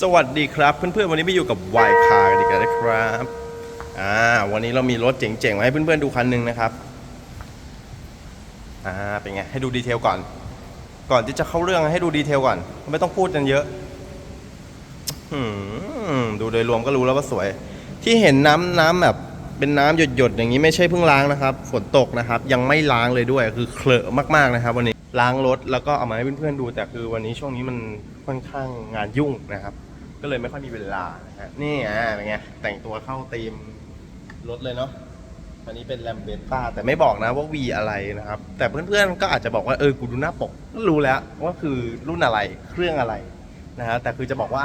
สวัสดีครับเพื่อนๆวันนี้ไปอยู่กับวายคากันอีกแล้วนะครับอ่าวันนี้เรามีรถเจ๋งๆมาให้เพื่อนๆดูคันหนึ่งนะครับอ่าเป็นไงให้ดูดีเทลก่อน ก่อนที่จะเข้าเรื่องให้ดูดีเทลก่อน ไม่ต้องพูดกันเยอะดูโดยรวมก็รู้แล้วว่าสวย ที่เห็นน้ำน้ำแบบเป็นน้ำหยดๆอย่างนี้ไม่ใช่เพิ่งล้างนะครับ ฝนตกนะครับ ยังไม่ล้างเลยด้วยคือเคลอะมากๆนะครับ วันนี้ ล้างรถแล้วก็เอามาให้เพื่อนๆดู แต่คือวันนี้ช่วงนี้มันค่อนข้างงานยุ่งนะครับ ก็เลยไม่ค่อยมีเวลานะฮะนี่อ่าเป็นไงแต่งตัวเข้าธีมรถเลยเนาะอันนี้เป็นแลมเบต้าแต่ไม่บอกนะว่า V อะไรนะครับ แต่เพื่อนๆก็อาจจะบอกว่าเออกูดูหน้าปกก็รู้แล้วว่าคือรุ่นอะไรเครื่องอะไรนะฮะแต่คือจะบอกว่า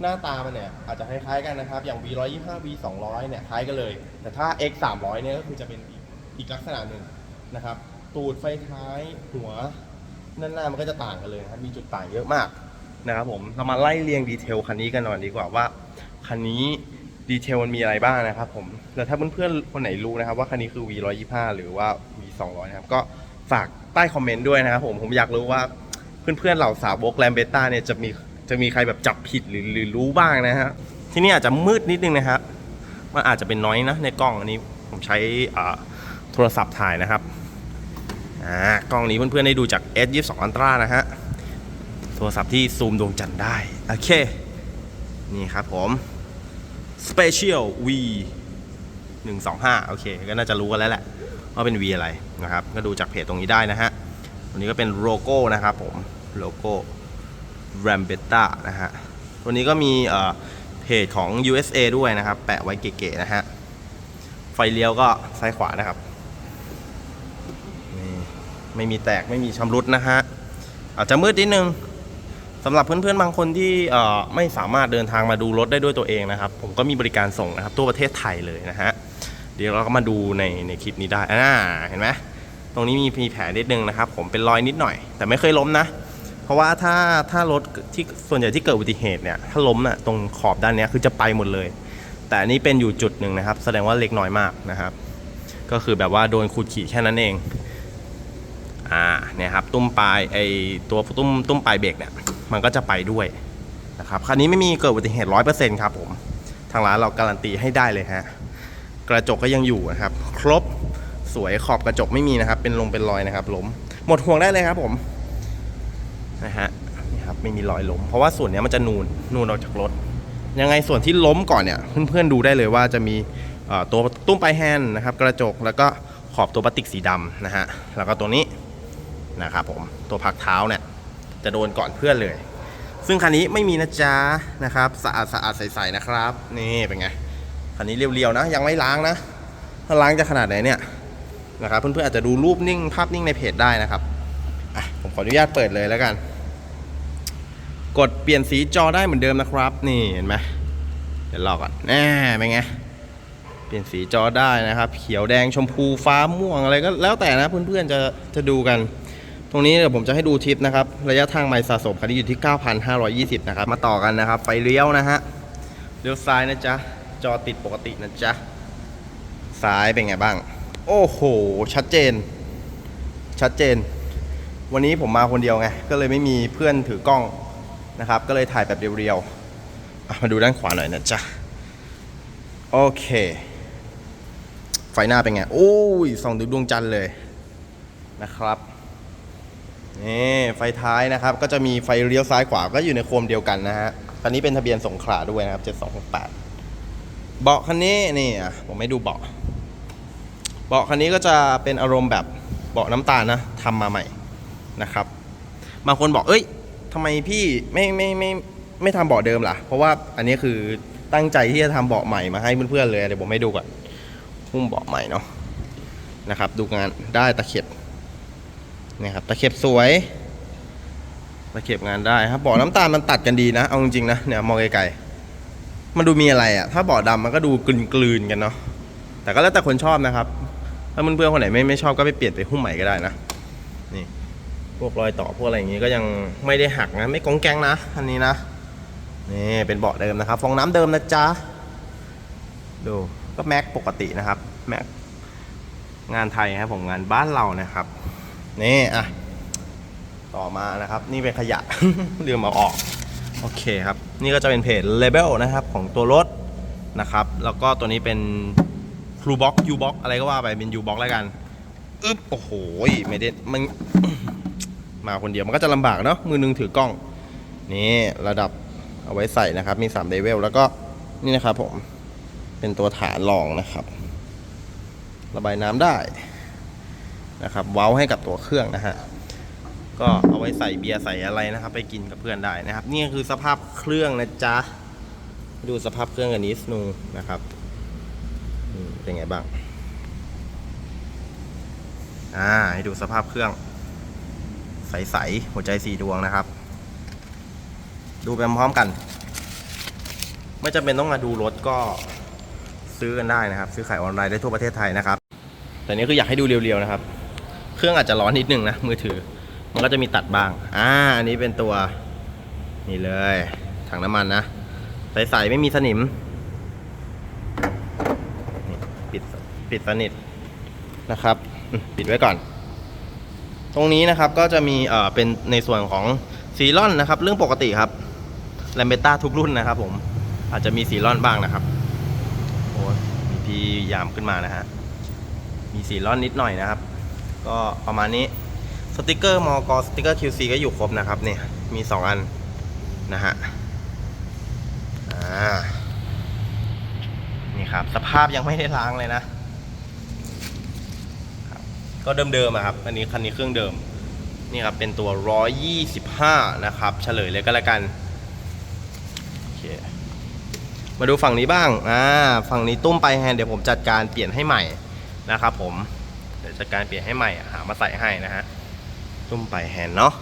หน้าตามันเนี่ยอาจจะคล้ายๆกันนะครับ อย่าง V 125 V 200เนี่ยคล้ายกันเลย แต่ถ้า X 300เนี่ยก็คือจะเป็นอีกลักษณะหนึ่งนะครับ ตูดไฟท้ายหัวด้านหน้ามันก็จะต่างกันเลยนะครับมีจุดต่างเยอะมากนะครับผมเรามาไล่เรียงดีเทลคันนี้กันหน่อยดีกว่าว่าคันนี้ดีเทลมันมีอะไรบ้างนะครับผมแล้วถ้าเพื่อนๆคนไหนรู้นะครับว่าคันนี้คือ V 1 2 5 หรือว่า V 200 นะครับก็ฝากใต้คอมเมนต์ด้วยนะครับผมผมอยากรู้ว่าเพื่อนๆเหล่าสาวกแรมเบต้าเนี่ยจะมีจะมีใครแบบจับผิดหรือหรือรู้บ้างนะฮะที่นี่อาจจะมืดนิดนึงนะครับมันอาจจะเป็นน้อยนะในกล้องอันนี้ผมใช้โทรศัพท์ถ่ายนะครับ อ่ากล้องนี้เพื่อนๆได้ดูจาก S 2 2 Ultra นะฮะโทรศัพท์ที่ซูมดวงจันทร์ได้ โอเค นี่ครับผม Special V 125 โอเค ก็น่าจะรู้กันแล้วแหละว่าเป็น V อะไรนะครับ ก็ดูจากเพจตรงนี้ได้นะฮะตัวนี้ก็เป็นโลโก้นะครับผม โลโก้ Rambetta นะฮะ ตัวนี้ก็มีเอ่อเพจของ USA ด้วยนะครับ แปะไว้เก๋ๆนะฮะ ไฟเลี้ยวก็ซ้ายขวานะครับ ไม่มีแตกไม่มีชำรุดนะฮะอาจจะมืดนิดนึงสำหรับเพื่อนๆบางคนที่ไม่สามารถเดินทางมาดูรถได้ด้วยตัวเองนะครับ ผมก็มีบริการส่งนะครับทั่วประเทศไทยเลยนะฮะเดี๋ยวเราก็มาดูในในคลิปนี้ได้อ่าเห็นไหมตรงนี้มีมีแผลนิดนึงนะครับ ผมเป็นรอยนิดหน่อย แต่ไม่เคยล้มนะ เพราะว่าถ้าถ้ารถที่ส่วนใหญ่ที่เกิดอุบัติเหตุเนี่ยถ้าล้มน่ะตรงขอบด้านนี้คือจะไปหมดเลย แต่อันนี้เป็นอยู่จุดหนึ่งนะครับ แสดงว่าเล็กน้อยมากนะครับ ก็คือแบบว่าโดนขูดขีดแค่นั้นเอง อ่าเนี่ยครับตุ้มปลายไอตัวตุ้มตุ้มปลายเบรกเนี่ยมันก็จะไปด้วยนะครับคันนี้ไม่มีเกิดอุบัติเหตุร้อยเปอร์เซ็นต์ครับผม ทางร้านเราการันตีให้ได้เลยฮะกระจกก็ยังอยู่นะครับ ครบสวยขอบกระจกไม่มีนะครับ เป็นลงเป็นรอยนะครับล้มหมดห่วงได้เลยครับผมนะฮะนี่ครับไม่มีรอยล้ม เพราะว่าส่วนเนี้ยมันจะนูนนูนออกจากรถ ยังไงส่วนที่ล้มก่อนเนี่ยเพื่อนๆดูได้เลยว่าจะมีตัวตุ้มปลายแฮนด์นะครับ กระจกแล้วก็ขอบตัวพลาสติกสีดำนะฮะแล้วก็ตัวนี้ นะครับผมตัวพักเท้าเนี่ยจะโดนก่อนเพื่อนเลย ซึ่งคันนี้ไม่มีนะจ๊ะนะครับสะอาดสะอาดใสๆนะครับ นี่เป็นไงคันนี้เรียวๆนะ ยังไม่ล้างนะ ถ้าล้างจะขนาดไหนเนี่ยนะครับเพื่อนๆอาจจะดูรูปนิ่งภาพนิ่งในเพจได้นะครับอะผมขออนุญาตเปิดเลยแล้วกัน กดเปลี่ยนสีจอได้เหมือนเดิมนะครับ นี่เห็นไหมเดี๋ยวรอก่อนแน่เป็นไงเปลี่ยนสีจอได้นะครับ เขียวแดงชมพูฟ้าม่วงอะไรก็แล้วแต่นะเพื่อนๆจะจะดูกัน ตรงนี้เดี๋ยวผมจะให้ดูทิปนะครับ ระยะทางไมล์สะสมคันนี้อยู่ที่ 9,520 นะครับ มาต่อกันนะครับไฟเลี้ยวนะฮะ เลี้ยวซ้ายนะจ๊ะ จอติดปกตินะจ๊ะ ซ้ายเป็นไงบ้าง โอ้โห ชัดเจน ชัดเจน วันนี้ผมมาคนเดียวไง ก็เลยไม่มีเพื่อนถือกล้องนะครับ ก็เลยถ่ายแบบเรียวๆ มาดูด้านขวาหน่อยนะจ๊ะ โอเค ไฟหน้าเป็นไง โอ้ยส่องดูดวงจันทร์เลยนะครับ นี่ไฟท้ายนะครับ ก็จะมีไฟเลี้ยวซ้ายขวาก็อยู่ในโคมเดียวกันนะฮะคันนี้เป็นทะเบียนสงขลาด้วยนะครับ 7268 เบาะคันนี้นี่ผมไม่ดูเบาะ เบาะคันนี้ก็จะเป็นอารมณ์แบบเบาะน้ำตาลนะทำมาใหม่นะครับ บางคนบอกเอ้ยทำไมพี่ไม่ไม่ไม่ไม่ทำเบาะเดิมล่ะ เพราะว่าอันนี้คือตั้งใจที่จะทำเบาะใหม่มาให้เพื่อนๆเลยเดี๋ยวผมให้ดูก่อนหุ้มเบาะใหม่เนาะนะครับ ดูงานได้ตะเข็บ นี่ครับตะเข็บสวยตะเข็บงานได้ครับบาะน้ำตาลมันตัดกันดีนะ เอาจริงๆนะเนี่ยมองไกลๆมันดูมีอะไรอะ่ะ ถ้าบาะดำมันก็ดูกลืนๆกันเนาะแต่ก็แล้วแต่คนชอบนะครับ ถ้าเพื่อนๆคนไหนไม่ไม่ชอบก็ไปเปลี่ยนไปหุ้มใหม่ก็ได้นะนี่พวกรอยต่อพวกอะไรอย่างงี้ก็ยังไม่ได้หักนะไม่กองแกงนะอันนี้นะนี่เป็นเบาะเดิมนะครับ ฟองน้ำเดิมนะจ๊ะดูก็แม็กปกตินะครับแม็กงานไทยครับผมงานบ้านเรานะครับ นี่อะต่อมานะครับ นี่เป็นขยะ ลืมเอาออก โอเคครับ นี่ก็จะเป็นเพจ Label นะครับของตัวรถนะครับ แล้วก็ตัวนี้เป็น c r u Box U Box อะไรก็ว่าไปเป็น U Box แล้วกันอึ๊บโอ้โหไม่ได้มันมาคนเดียวมันก็จะลำบากเนาะมือหนึงถือกล้อง นี่ระดับเอาไว้ใส่นะครับ มี3เลเวลแล้วก็นี่นะครับผมเป็นตัวฐานรองนะครับ ระบายน้ำได้ นะครับ เว้าให้กับตัวเครื่องนะฮะ ก็เอาไว้ใส่เบียร์ใส่อะไรนะครับ ไปกินกับเพื่อนได้นะครับ นี่คือสภาพเครื่องนะจ๊ะ ดูสภาพเครื่องกันนิดนึงนะครับเป็นไงบ้าง อ่า ให้ดูสภาพเครื่อง ใสๆหัวใจสี่ดวงนะครับ ดูไปพร้อมกัน ไม่จำเป็นต้องมาดูรถก็ซื้อกันได้นะครับ ซื้อขายออนไลน์ได้ทั่วประเทศไทยนะครับ แต่นี้คืออยากให้ดูเรียวๆนะครับ เครื่องอาจจะร้อนนิดนึงนะมือถือ มันก็จะมีตัดบ้าง อ่า อันนี้เป็นตัวนี่เลยถังน้ำมันนะใสๆไม่มีสนิมนปิดปิดสนิทนะครับ ปิดไว้ก่อน ตรงนี้นะครับก็จะมีเอ่อเป็นในส่วนของซีรอนนะครับ เรื่องปกติครับแลมเบต้าทุกรุ่นนะครับ ผมอาจจะมีซีรอนบ้างนะครับโอ้มีพี่ยามขึ้นมานะฮะมีซีรอนนิดหน่อยนะครับ ก็ประมาณนี้สติกเกอร์มอกสติกเกอร์ QC ก็อยู่ครบนะครับเนี่ยมี 2 อันนะฮะอ่านี่ครับสภาพยังไม่ได้ล้างเลยนะก็เดิมๆอะครับ อันนี้คันนี้เครื่องเดิม นี่ครับ เป็นตัว 125 นะครับ เฉลยเลยก็แล้วกัน โอเค มาดูฝั่งนี้บ้าง อ่า ฝั่งนี้ตุ้มไปแฮนด์เดี๋ยวผมจัดการเปลี่ยนให้ใหม่นะครับผม จัดการเปลี่ยนให้ใหม่หามาใส่ให้นะฮะตุ้มไปแฮนเนาะ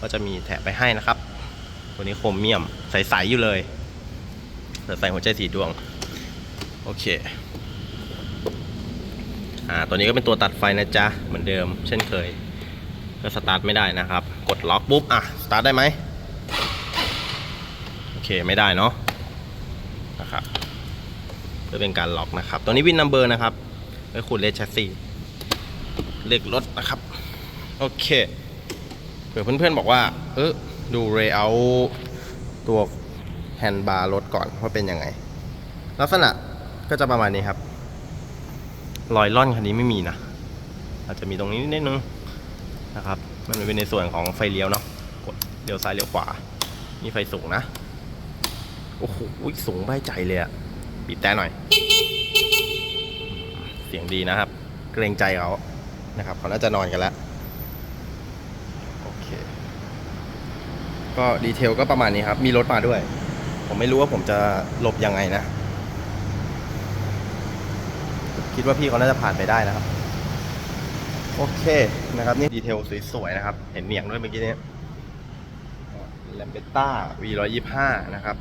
ก็จะมีแถบไปให้นะครับ ตัวนี้โครเมียมใสๆอยู่เลยใส่หัวใจสีดวง โอเคอ่าตัวนี้ก็เป็นตัวตัดไฟนะจ๊ะ เหมือนเดิม เช่นเคย ก็สตาร์ทไม่ได้นะครับ กดล็อกปุ๊บ อะ สตาร์ทได้ไหมโอเค ไม่ได้เนาะนะครับเพื่อเป็นการล็อกนะครับ ตัวนี้วินนัมเบอร์นะครับไว้ขูดเลขแชสซี เลขรถนะครับ โอเคเผื่อเพื่อนๆบอกว่า เออดูเรเอร์ตัวแฮนด์บาร์รถก่อนว่าเป็นยังไง ลักษณะก็จะประมาณนี้ครับ รอยล่อนคันนี้ไม่มีนะ อาจจะมีตรงนี้นิดนึงนะครับ มันเป็นในส่วนของไฟเลี้ยวเนาะกดเลี้ยวซ้ายเลี้ยวขวา มีไฟสูงนะ โอ้โหสูงใบใจเลยอะบีบแต่หน่อย เสียงดีนะครับ เกรงใจเขา นะครับเขาน่าจะนอนกันแล้วโอเค ก็ดีเทลก็ประมาณนี้ครับ มีรถมาด้วย ผมไม่รู้ว่าผมจะหลบยังไงนะ คิดว่าพี่เขาน่าจะผ่านไปได้นะครับ โอเคนะครับ นี่ดีเทลสวยๆนะครับ เห็นเหนียงด้วยเมื่อกี้นี้แลมเบต้า V125 นะครับ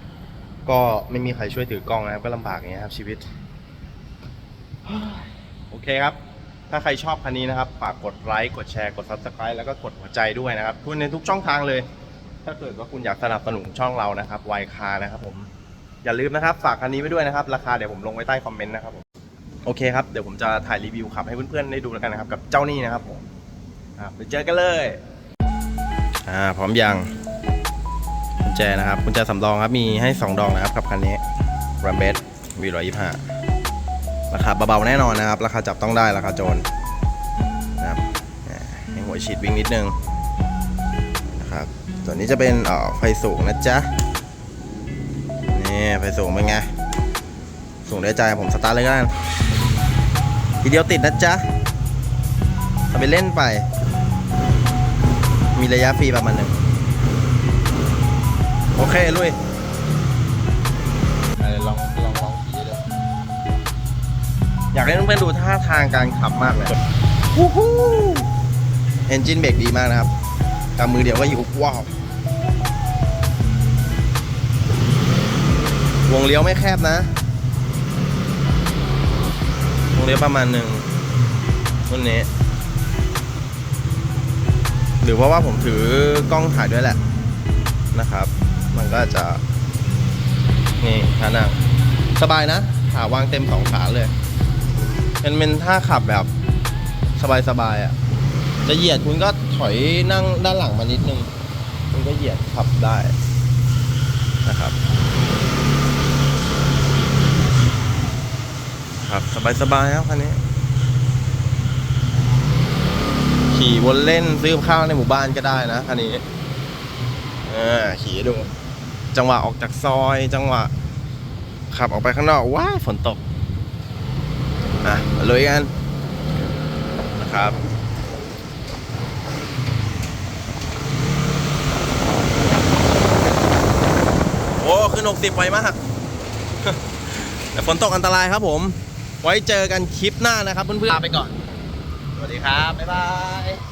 ก็ไม่มีใครช่วยถือกล้องนะครับ ก็ลำบากอย่างเงี้ยครับชีวิต โอเคครับ ถ้าใครชอบคันนี้นะครับฝากกดไลค์กดแชร์กด Subscribe แล้วก็กดหัวใจด้วยนะครับทุกในทุกช่องทางเลย ถ้าเกิดว่าคุณอยากสนับสนุนช่องเรานะครับไวคานะครับผมอย่าลืมนะครับฝากคันนี้ไว้ด้วยนะครับ ราคาเดี๋ยวผมลงไว้ใต้คอมเมนต์นะครับผมโอเคครับเดี๋ยวผมจะถ่ายรีวิวขับให้เพื่อนๆได้ดูแล้วกันนะครับกับเจ้านี่นะครับผมครับไปเจอกันเลยอ่าพร้อมยังกุญแจนะครับกุญแจสำรองครับมีให้ 2 ดองนะครับกับคันนี้ r a m b e t V125 ราคาเบาๆแน่นอนนะครับ ราคาจับต้องได้ราคาโจรนะครับให้หัวฉีดวิ่งนิดนึงนะครับส่วนนี้จะเป็นอ่อไฟสูงนะจ๊ะนี่ไฟสูงเป็นไงสูงได้ใจผมสตาร์ทเลยก็ได้ทีเดียวติดนะจ๊ะทำไปเล่นไป มีระยะฟรีประมาณหนึ่งโอเคลุย อยากให้เพื่อนๆดูท่าทางการขับมากเลยวู้ฮู้เอนจินเบรกดีมากนะครับกำมือเดียวก็อยู่ว้าววงเลี้ยวไม่แคบนะ วงเลี้ยวประมาณหนึ่งรุ่นนี้ หรือเพราะว่าผมถือกล้องถ่ายด้วยแหละนะครับ มันก็จะ นี่ท่านั่งสบายนะขาวางเต็มสองขาเลย มันเป็นท่าขับแบบสบายๆอะ จะเหยียดคุณก็ถอยนั่งด้านหลังมานิดนึง คุณก็เหยียดขับได้นะครับ ครับสบายๆครับคันนี้ ขี่วนเล่นซื้อข้าวในหมู่บ้านก็ได้นะคันนี้ขี่ดู จังหวะออกจากซอย จังหวะ ขับออกไปข้างนอกว้าฝนตก มาลุยกันนะครับโอ้ขึ้น 60 ไวมาก แต่ฝนตกอันตรายครับผม ไว้เจอกันคลิปหน้านะครับเพื่อนๆลาไปก่อน สวัสดีครับ บ๊ายบาย